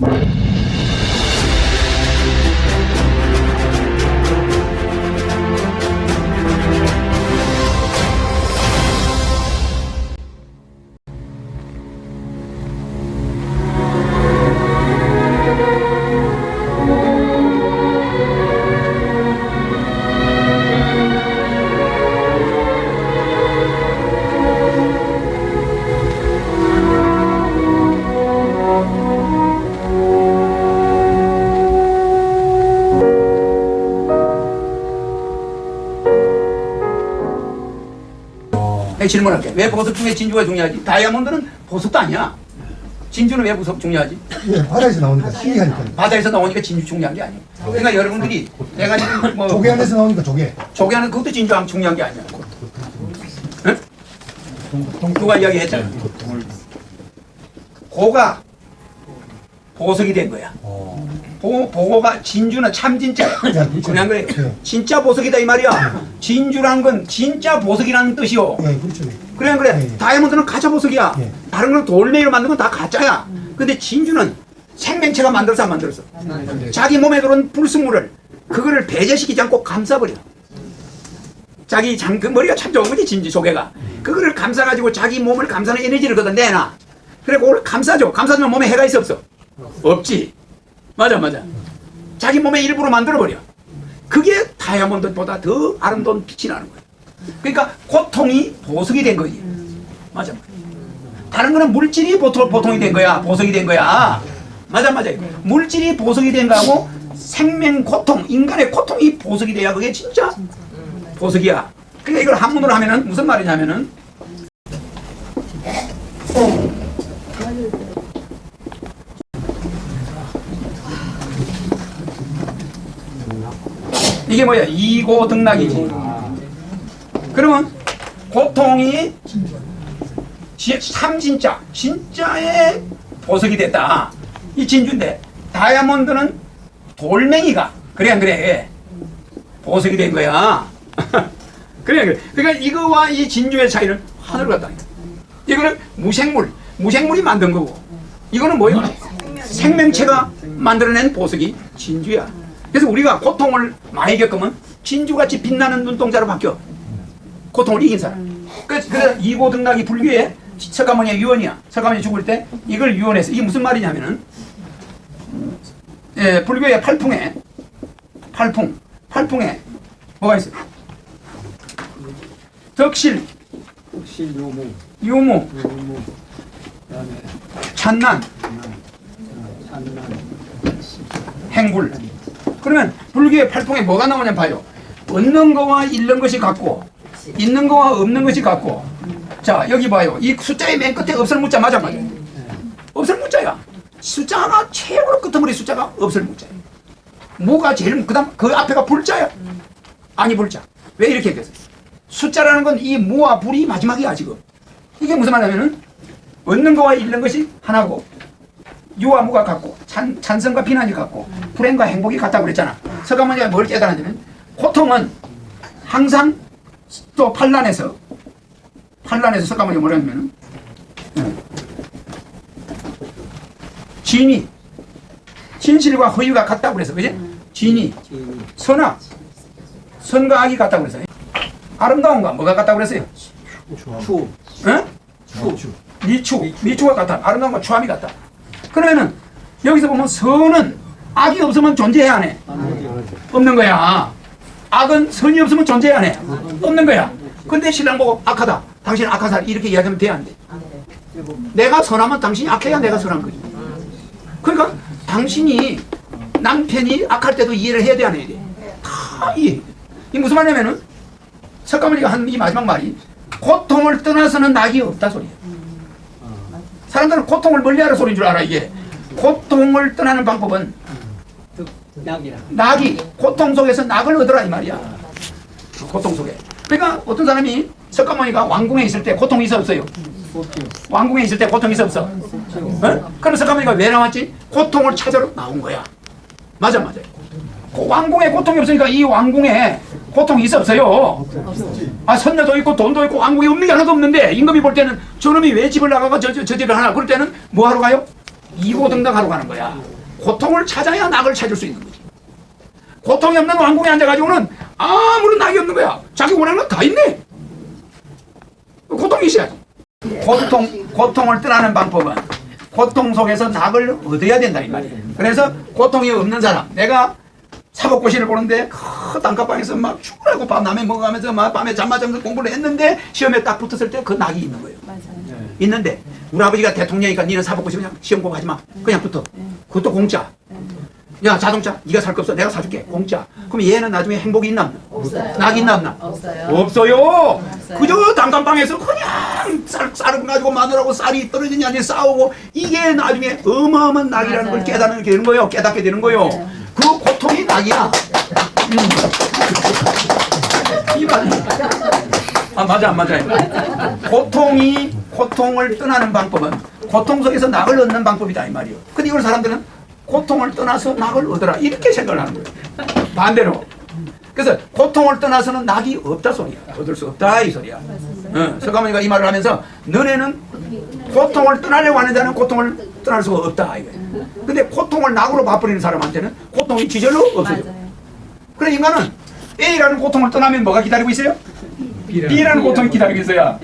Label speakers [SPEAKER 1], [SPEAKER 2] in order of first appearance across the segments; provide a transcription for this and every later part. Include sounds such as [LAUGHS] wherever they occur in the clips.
[SPEAKER 1] Thank you. 질문할게. 왜 보석 중에 진주가 중요하지? 다이아몬드는 보석도 아니야. 진주는 왜 보석 중요하지?
[SPEAKER 2] 예, 바다에서 나오니까 희귀하니까.
[SPEAKER 1] 바다에서 나오니까 진주 중요한 게 아니야. 그러니까 여러분들이 내가 지금 뭐
[SPEAKER 2] 조개 안에서 나오니까 조개.
[SPEAKER 1] 조개하는 그것도 진주 중요한 게 아니야. 응? 누가 이야기했잖아. 고가 보석이 된 거야. 보, 보고가 진주는 참 진짜야. [LAUGHS] 그냥 그래.
[SPEAKER 2] 네.
[SPEAKER 1] 진짜 보석이다 이 말이야. 진주란 건 진짜 보석이라는 뜻이요.
[SPEAKER 2] 예, 그렇죠.
[SPEAKER 1] 그래 그래
[SPEAKER 2] 네.
[SPEAKER 1] 다이아몬드는 가짜 보석이야
[SPEAKER 2] 네.
[SPEAKER 1] 다른 건 돌멩이로 만든 건 다 가짜야 근데 진주는 생명체가 만들어서 안 만들었어 자기 몸에 들어온 불순물을 그거를 배제시키지 않고 감싸버려 자기 장, 그 머리가 참 좋은 거지 진주 조개가 그거를 감싸가지고 자기 몸을 감싸는 에너지를 거다 내놔 그래 그걸 감싸줘 감싸주면 몸에 해가 있어 없어 없지 맞아 맞아 자기 몸의 일부로 만들어버려 그게 다이아몬드보다 더 아름다운 빛이 나는 거야 그러니까 고통이 보석이 된 거지. 맞아. 다른 거는 물질이 보통, 보통이 된 거야. 보석이 된 거야. 맞아, 맞아. 물질이 보석이 된 거하고 생명 고통, 인간의 고통이 보석이 돼야 그게 진짜 보석이야. 그러니까 이걸 한문으로 하면은 무슨 말이냐면은 이게 뭐야? 이고 등락이지. 그러면 고통이 지- 참 진짜 진짜의 보석이 됐다. 이 진주인데 다이아몬드는 돌멩이가 그래 안 그래? 보석이 된 거야. [LAUGHS] 그래 안 그래? 그러니까 이거와 이 진주의 차이는 하늘 같다. 이거는 무생물, 무생물이 만든 거고 이거는 뭐야? 생명체가 만들어낸 보석이 진주야. 그래서 우리가 고통을 많이 겪으면 진주같이 빛나는 눈동자로 바뀌어. 고통을 이긴 사람. 그래서, 그래서 이고 등락이 불교의 석가모니의 유언이야. 석가모니 죽을 때 이걸 유언해서 이게 무슨 말이냐면은 예, 불교의 팔풍에 팔풍 팔풍에 뭐가 있어요? 덕실,
[SPEAKER 3] 실요무
[SPEAKER 1] 유무,
[SPEAKER 3] 그다음에
[SPEAKER 1] 찬난,
[SPEAKER 3] 산난
[SPEAKER 1] 행불. 그러면 불교의 팔풍에 뭐가 나오냐 봐요. 얻는 거와 잃는 것이 같고 있는 거와 없는 것이 같고 자 여기 봐요. 이 숫자의 맨 끝에 없을 문자 맞아 맞아. 없을 문자야. 숫자 하나 최고로 끄트머리 숫자가 없을 문자야. 뭐가 제일 그다음 그 앞에가 불자야. 아니 불자. 왜 이렇게 됐어? 숫자라는 건 이 무와 불이 마지막이야 지금. 이게 무슨 말이냐면은 얻는 거와 잃는 것이 하나고 유와 무가 같고 찬, 찬성과 비난이 같고 불행과 행복이 같다고 그랬잖아. 서가모니가 뭘 깨달았냐면 고통은 항상 또 판란에서 판란에서 서가모니가 뭐라냐면 진이 진실과 허위가 같다고 그래서 그지? 진이 선악 선과 악이 같다고 그래서 아름다운가 뭐가 같다고 그랬어요?
[SPEAKER 3] 추
[SPEAKER 1] 어?
[SPEAKER 2] 추.
[SPEAKER 1] 미추, 미추가 같다. 아름다운 건 추함이 같다. 그러면은 여기서 보면 선은 악이 없으면 존재해야 안 해. 없는 거야. 악은 선이 없으면 존재해야 안 해. 없는 거야. 근데 신랑 보고 악하다. 당신은 악하다. 이렇게 이야기하면 돼, 안 돼? 내가 선하면 당신이 악해야 내가 선한 거지. 그러니까 당신이 남편이 악할 때도 이해를 해야 돼, 안 해야 돼? 다 이해. 이 무슨 말이냐면은 석가모니가 한 이 마지막 말이 고통을 떠나서는 낙이 없다 소리야. 사람들은 고통을 멀리하는 소리인 줄 알아 이게. 고통을 떠나는 방법은 낙이 고통 속에서 낙을 얻으라 이 말이야. 고통 속에. 그러니까 어떤 사람이 석가모니가 왕궁에 있을 때 고통이 있어 없어요? 왕궁에 있을 때 고통이 있어 없어? 어? 그럼 석가모니가 왜 나왔지? 고통을 찾으러 나온 거야. 맞아 맞아. 그 왕궁에 고통이 없으니까 이 왕궁에 고통이 있어 없어요? 아 선녀도 있고 돈도 있고 왕궁에 없는 게 하나도 없는데 임금이 볼 때는 저놈이 왜 집을 나가고 저, 저, 저 집을 하나 그럴 때는 뭐 하러 가요? 이고등등하러 가는 거야. 고통을 찾아야 낙을 찾을 수 있는 거지. 고통이 없는 왕궁에 앉아가지고는 아무런 낙이 없는 거야. 자기 원하는 건다 있네. 고통이 있어야지. 고통, 고통을 떠나는 방법은 고통 속에서 낙을 얻어야 된다 이 말이에요. 그래서 고통이 없는 사람, 내가 사법고시를 보는데 그 단칸방에서 막 죽으라고 밤 남에 먹어가면서 막 밤에 잠만 자면서 공부를 했는데 시험에 딱 붙었을 때 그 낙이 있는 거예요.
[SPEAKER 4] 맞아요.
[SPEAKER 1] 있는데 우리 아버지가 대통령이니까 니는 사법고시 그냥 시험 공부하지 마. 그냥 붙어. 그것도 공짜. 야 자동차 네가 살 거 없어 내가 사줄게 공짜. 그럼 얘는 나중에 행복이 있나 없나?
[SPEAKER 4] 없어요.
[SPEAKER 1] 낙이 있나 없나?
[SPEAKER 4] 없어요.
[SPEAKER 1] 없어요. 그저 단칸방에서 그냥 쌀, 쌀을 가지고 마누라고 쌀이 떨어지냐 니 싸우고 이게 나중에 어마어마한 낙이라는 걸
[SPEAKER 4] 맞아요.
[SPEAKER 1] 깨닫게 되는 거예요. 깨닫게 되는 거예요.
[SPEAKER 4] 맞아요.
[SPEAKER 1] 그 고통 음. 이 말이. 아 맞아 안 맞아요. 고통이 고통을 떠나는 방법은 고통 속에서 낙을 얻는 방법이다 이 말이에요. 근데 이걸 사람들은 고통을 떠나서 낙을 얻어라 이렇게 생각을 하는 거예요. 반대로. 그래서 고통을 떠나서는 낙이 없다 소리야. 얻을 수 없다 이 소리야. 어, 서가모니가 이 말을 하면서 너네는 고통을 떠나려고 하는 자는 고통을 떠날 수가 없다 이거예요. 근데 고통을 낙으로 봐버리는 사람한테는 고통이 지절로 없어져.
[SPEAKER 4] 맞아요.
[SPEAKER 1] 그래 인간은 A라는 고통을 떠나면 뭐가 기다리고 있어요? B라는 고통이 기다리고 있어요.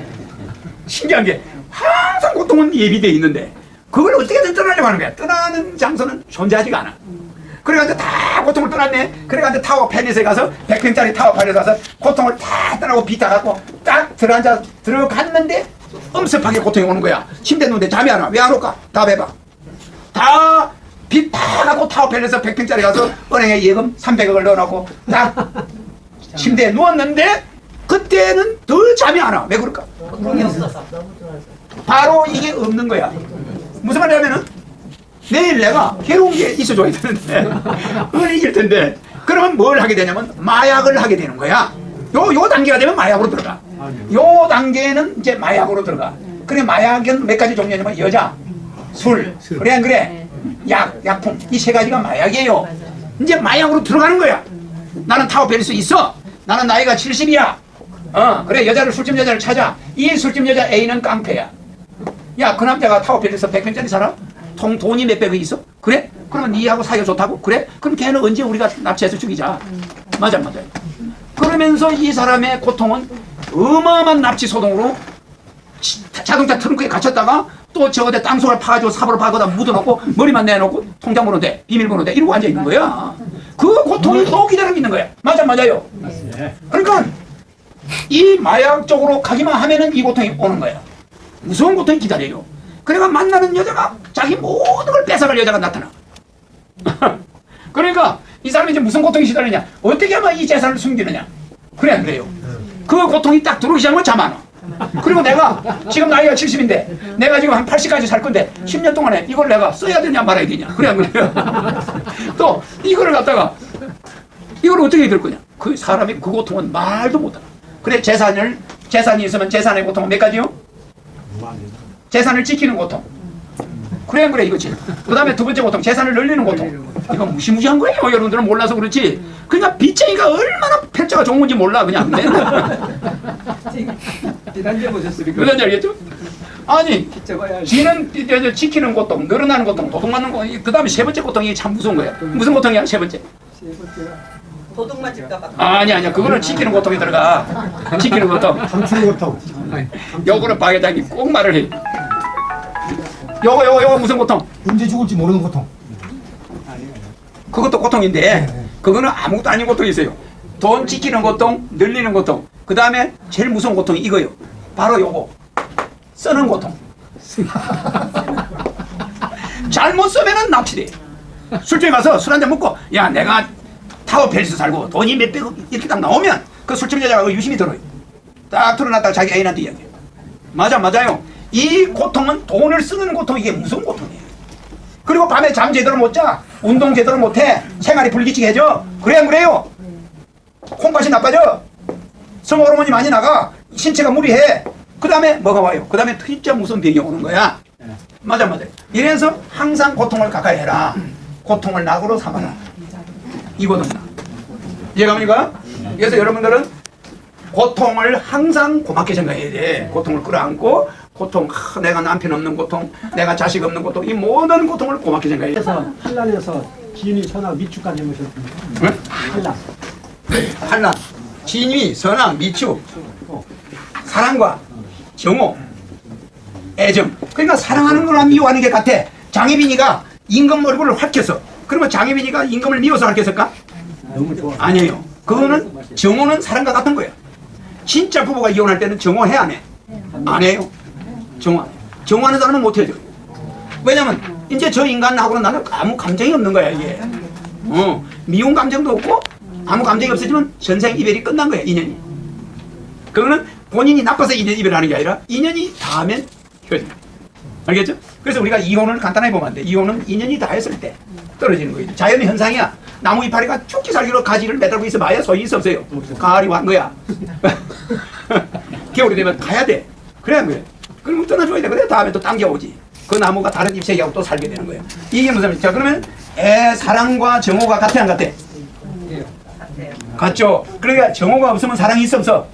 [SPEAKER 1] 신기한 게 항상 고통은 예비돼 있는데 그걸 어떻게든 떠나려고 하는 거야. 떠나는 장소는 존재하지가 않아. 그래가지고 다 고통을 떠났네. 그래가지고 타워 페니스에 가서 100평짜리 타워 페니스에 가서 고통을 다 떠나고 비 타 갖고 딱 들어앉아 들어갔는데 엄습하게 고통이 오는 거야. 침대 누운데 잠이 안 와. 왜 안 올까? 답해봐. 다 빚다 갖고 타워 펠에서 100평짜리 가서 은행에 예금 300억을 넣어놓고 딱 침대에 누웠는데 그때는 더 잠이 안 와. 왜 그럴까? 바로 이게 없는 거야. 무슨 말이냐면은 내일 내가 괴로운 게 있어줘야 되는데 [LAUGHS] 은이길 텐데 그러면 뭘 하게 되냐면 마약을 하게 되는 거야. 요, 요 단계가 되면 마약으로 들어가. 요 단계는 이제 마약으로 들어가. 그래 마약은 몇 가지 종류냐면 여자, 술, 그래 안 그래? 약, 약품 이 세 가지가 마약이에요. 이제 마약으로 들어가는 거야. 나는 타워 벨수 있어. 나는 나이가 70이야. 어, 그래 여자를 술집 여자를 찾아. 이 술집 여자 A는 깡패야. 야, 그 남자가 타워 벨에서 100평짜리 살아? 통 돈이 몇백억 있어? 그래? 그러면 니하고 사이가 좋다고? 그래? 그럼 걔는 언제 우리가 납치해서 죽이자. 맞아, 맞아. 그러면서 이 사람의 고통은 어마어마한 납치 소동으로 치- 자동차 트렁크에 갇혔다가 또 저거대 땅속을 파가지고 삽으로 파거다 묻어놓고 머리만 내놓고 통장번호 대 비밀번호 대 이러고 앉아 있는 거야. 그 고통을 또 기다리고 있는 거야. 맞아 맞아요. 그러니까 이 마약 쪽으로 가기만 하면은 이 고통이 오는 거야. 무서운 고통이 기다려요. 그래가 만나는 여자가 자기 모든 걸 뺏어갈 여자가 나타나. [LAUGHS] 그러니까 이 사람이 이제 무슨 고통이 시달리냐? 어떻게 하면 이 재산을 숨기느냐? 그래 안 그래요? 그 고통이 딱 들어오기 시작하면 잠안 와. 그리고 내가 지금 나이가 70인데 내가 지금 한 80까지 살 건데 10년 동안에 이걸 내가 써야 되냐 말아야 되냐? 그래 안 그래요? [LAUGHS] 또 이거를 갖다가 이걸 어떻게 될 거냐? 그 사람이 그 고통은 말도 못하. 그래 재산을 재산이 있으면 재산의 고통은 몇 가지요? 재산을 지키는 고통. 그래 안 그래 이거지. 그 다음에 두 번째 고통 재산을 늘리는 고통. 이거 무시무시한 거예요. 여러분들은 몰라서 그렇지. 그러니까 빚쟁이가 얼마나 패자가 좋은 건지 몰라 그냥 [LAUGHS] 맨날.
[SPEAKER 3] 지난주에 보셨습니까?
[SPEAKER 1] 그런지 알겠죠? 아니 지는 이제 지키는 고통, 늘어나는 고통, 도둑맞는 고통. 그 다음에 세 번째 고통이 참 무서운 거야. 무슨 고통이야 세 번째?
[SPEAKER 3] 세 번째가
[SPEAKER 5] 도둑 맞을까봐.
[SPEAKER 1] 아니 아니야 그거는 지키는 고통이 들어가. 지키는 고통.
[SPEAKER 2] 감추는 고통.
[SPEAKER 1] 요거는 박 회장이 꼭 말을 해. 요거 요거 요거 무슨 고통?
[SPEAKER 2] 언제 죽을지 모르는 고통.
[SPEAKER 1] 그것도 고통인데 그거는 아무것도 아닌 고통이 있어요. 돈 지키는 고통, 늘리는 고통. 그 다음에 제일 무서운 고통이 이거요. 바로 요거. 쓰는 고통. [LAUGHS] 잘못 쓰면은 납치돼. 술집에 가서 술 한 잔 먹고 야 내가 타워 벨스 살고 돈이 몇백억 이렇게 딱 나오면 그 술집 여자가 그 유심히 들어요. 딱 틀어놨다가 자기 애인한테 이야기해요. 맞아 맞아요. 이 고통은 돈을 쓰는 고통 이게 무슨 고통이에요. 그리고 밤에 잠 제대로 못 자, 운동 제대로 못 해, 생활이 불규칙해져. 그래 안 그래요? 콩팥이 나빠져. 성호 호르몬이 많이 나가. 신체가 무리해. 그 다음에 뭐가 와요? 그 다음에 진짜 무슨 병이 오는 거야. 맞아 맞아. 이래서 항상 고통을 가까이 해라. 고통을 낙으로 삼아라. 이거든. 이해가 갑니까? 그래서 여러분들은 고통을 항상 고맙게 생각해야 돼. 고통을 끌어안고 고통, 하, 내가 남편 없는 고통, 내가 자식 없는 고통, 이 모든 고통을 고맙게 생각해요.
[SPEAKER 3] 그래서 한란에서 지인이 선악 미축까지 해보셨습니다.
[SPEAKER 1] 응?
[SPEAKER 3] 한란.
[SPEAKER 1] 한란, 진위, 선악, 미축, 사랑과 정오, 애정. 그러니까 사랑하는 거랑 미워하는 게 같아. 장혜빈이가 임금 얼굴을 확 켰어. 그러면 장혜빈이가 임금을 미워서 밝혔을까?
[SPEAKER 3] 너무 좋아.
[SPEAKER 1] 아니에요. 그거는 정오는 사랑과 같은 거예요. 진짜 부부가 이혼할 때는 정오해 안 해? 안 해요. 해. 정오하는 사람은 못 해줘. 왜냐면 이제 저 인간하고는 나는 아무 감정이 없는 거야 이게. 어 미운 감정도 없고 아무 감정이 없어지면 전생 이별이 끝난 거야 인연이. 그거는 본인이 나빠서 인연 이별하는 게 아니라 인연이 닿으면 헤어져. 알겠죠? 그래서 우리가 이혼을 간단하게 보면 안 돼. 이혼은 인연이 닿았을 때 떨어지는 거예요. 자연의 현상이야. 나무 이파리가 죽기 살기로 가지를 매달고 있어 봐야 소용이 없어요. 가을이 완 거야. [LAUGHS] 겨울이 되면 가야 돼. 그래야 그래. 그러면 떠나줘야 돼. 그래 다음에 또 당겨오지. 그 나무가 다른 잎새기하고 또 살게 되는 거예요. 이게 무슨 말이야? 자 그러면 애 사랑과 정오가 같아 안 같아? 같죠. 그러니까 정오가 없으면 사랑이 있어 없어?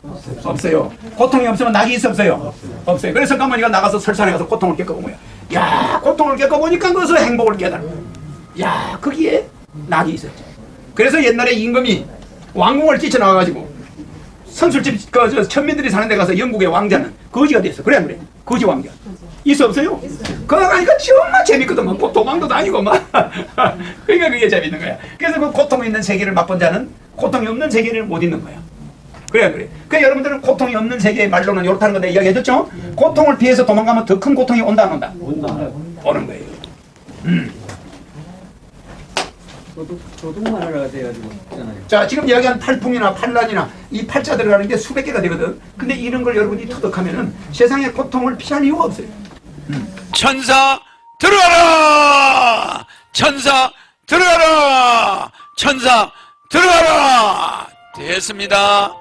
[SPEAKER 1] 없어요. 고통이 없으면 낙이 있어 없어요? 없어요. 그래서 까머니가 나가서 설산에 가서 고통을 겪어본 거야. 야 고통을 겪어보니까 거기서 행복을 깨달아. 야 거기에 낙이 있었죠. 그래서 옛날에 임금이 왕궁을 뛰쳐나와가지고 선술집 그저 천민들이 사는 데 가서 영국의 왕자는 거지가 됐어. 그래 안 그래? 거지 왕자. 있어 없어요? 그거 가니까 정말 재밌거든. 막 도망도 다니고 막. [LAUGHS] 그러니까 그게 재밌는 거야. 그래서 그 고통 있는 세계를 맛본 자는 고통이 없는 세계를 못 있는 거야. 그래 안 그래? 그 여러분들은 고통이 없는 세계의 말로는 이렇다는 건데 이야기해줬죠? 고통을 피해서 도망가면 더 큰 고통이 온다 안 온다?
[SPEAKER 3] 온다.
[SPEAKER 1] 오는 거예요.
[SPEAKER 3] 도 둑, 도둑만 하려가 돼가지고 있잖아요.
[SPEAKER 1] 자, 지금 이야기한 팔풍이나 팔란이나 이 팔자 들어가는 게 수백 개가 되거든. 근데 이런 걸 여러분이 터득하면은 세상의 고통을 피할 이유가 없어요.
[SPEAKER 4] 천사 들어가라! 천사 들어가라! 천사 들어가라! 됐습니다.